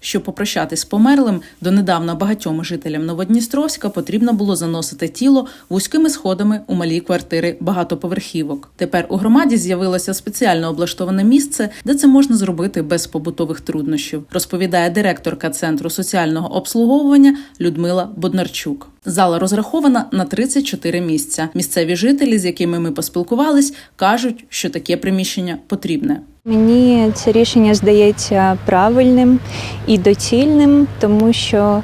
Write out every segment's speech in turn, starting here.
Щоб попрощатись з померлим, донедавна багатьом жителям Новодністровська потрібно було заносити тіло вузькими сходами у малі квартири багатоповерхівок. Тепер у громаді з'явилося спеціально облаштоване місце, де це можна зробити без побутових труднощів, розповідає директорка центру соціального обслуговування Людмила Боднарчук. Зала розрахована на 34 місця. Місцеві жителі, з якими ми поспілкувались, кажуть, що таке приміщення потрібне. Мені це рішення здається правильним і доцільним, тому що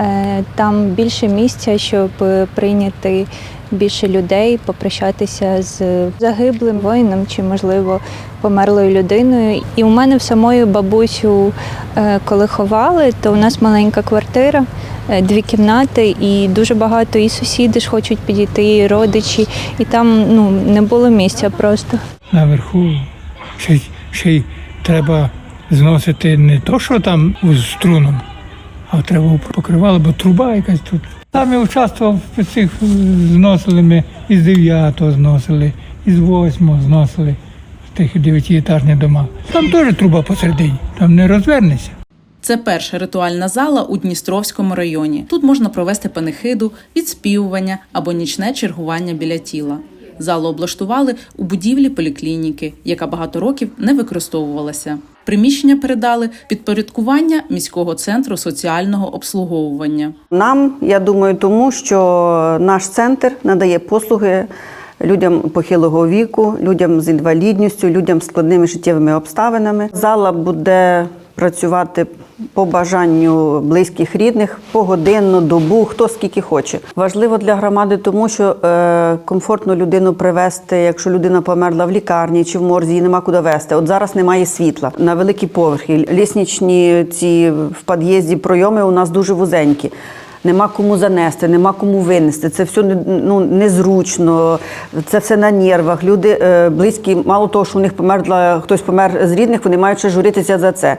е, там більше місця, щоб прийняти більше людей, попрощатися з загиблим воїном чи, можливо, померлою людиною. І у мене в самої бабусю, е, коли ховали, то у нас маленька квартира. е, Дві кімнати, і дуже багато і сусіди ж хочуть підійти, і родичі, і там ну не було місця просто. наверху й- ще й треба зносити не то, що там з струном, а треба покривало, бо труба якась тут. Там я участвував в цих е, зносили ми із 9 зносили, із 8 зносили в тих дев'ятиетажні дома. Там теж труба посередині, там не розвернеться. Це перша ритуальна зала у Дністровському районі. Тут можна провести панихиду, відспівування або нічне чергування біля тіла. Залу облаштували у будівлі поліклініки, яка багато років не використовувалася. Приміщення передали підпорядкування міського центру соціального обслуговування. Нам, я думаю, тому що наш центр надає послуги людям похилого віку, людям з інвалідністю, людям з складними життєвими обставинами. Зала буде працювати по бажанню близьких рідних погодинно, добу, хто скільки хоче. Важливо для громади, тому що е, комфортно людину привезти, якщо людина померла в лікарні чи в морзі, її нема куди везти. От зараз немає світла на великі поверхи. Ліснічні ці в під'їзді пройоми у нас дуже вузенькі. Нема кому занести, нема кому винести. Це все ну, незручно, це все на нервах. Люди е, близькі, мало того, що у них померла, хтось помер з рідних, вони мають ще журитися за це.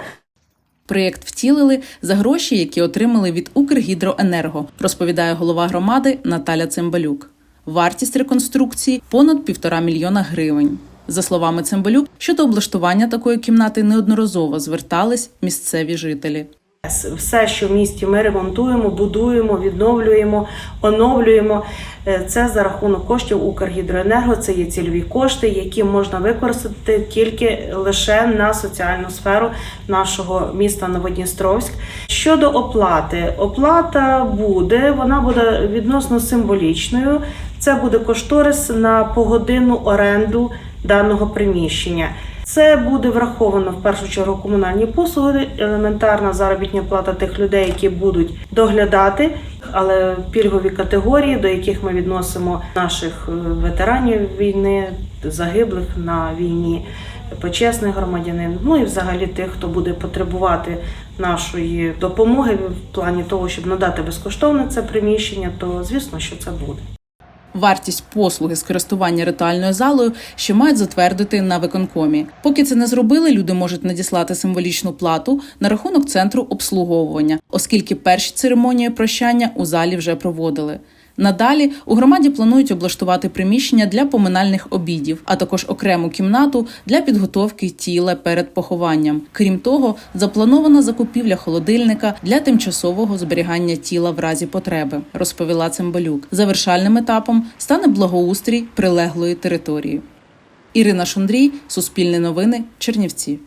Проєкт втілили за гроші, які отримали від Укргідроенерго, розповідає голова громади Наталя Цимбалюк. Вартість реконструкції понад півтора мільйона гривень. За словами Цимбалюк, щодо облаштування такої кімнати неодноразово звертались місцеві жителі. Все, що в місті ми ремонтуємо, будуємо, відновлюємо, оновлюємо. Е, Це за рахунок коштів Укргідроенерго. Це є цільові кошти, які можна використати тільки лише на соціальну сферу нашого міста Новодністровськ. Щодо оплати, оплата буде, вона буде відносно символічною. Це буде кошторис на погодинну оренду даного приміщення. Це буде враховано в першу чергу комунальні послуги, елементарна заробітня плата тих людей, які будуть доглядати, але пільгові категорії, до яких ми відносимо наших е, ветеранів війни, загиблих на війні, почесних громадянин, ну і взагалі тих, хто буде потребувати нашої допомоги в плані того, щоб надати безкоштовне це приміщення, то звісно, що це буде. Вартість послуги з користування ритуальною залою ще мають затвердити на виконкомі. Поки це не зробили, люди можуть надіслати символічну плату на рахунок центру обслуговування, оскільки перші церемонії прощання у залі вже проводили. Надалі у громаді планують облаштувати приміщення для поминальних обідів, а також окрему кімнату для підготовки тіла перед похованням. Крім того, запланована закупівля холодильника для тимчасового зберігання тіла в разі потреби, розповіла Цимбалюк. Завершальним етапом стане благоустрій прилеглої території. Ірина Шундрій, Суспільне новини, Чернівці.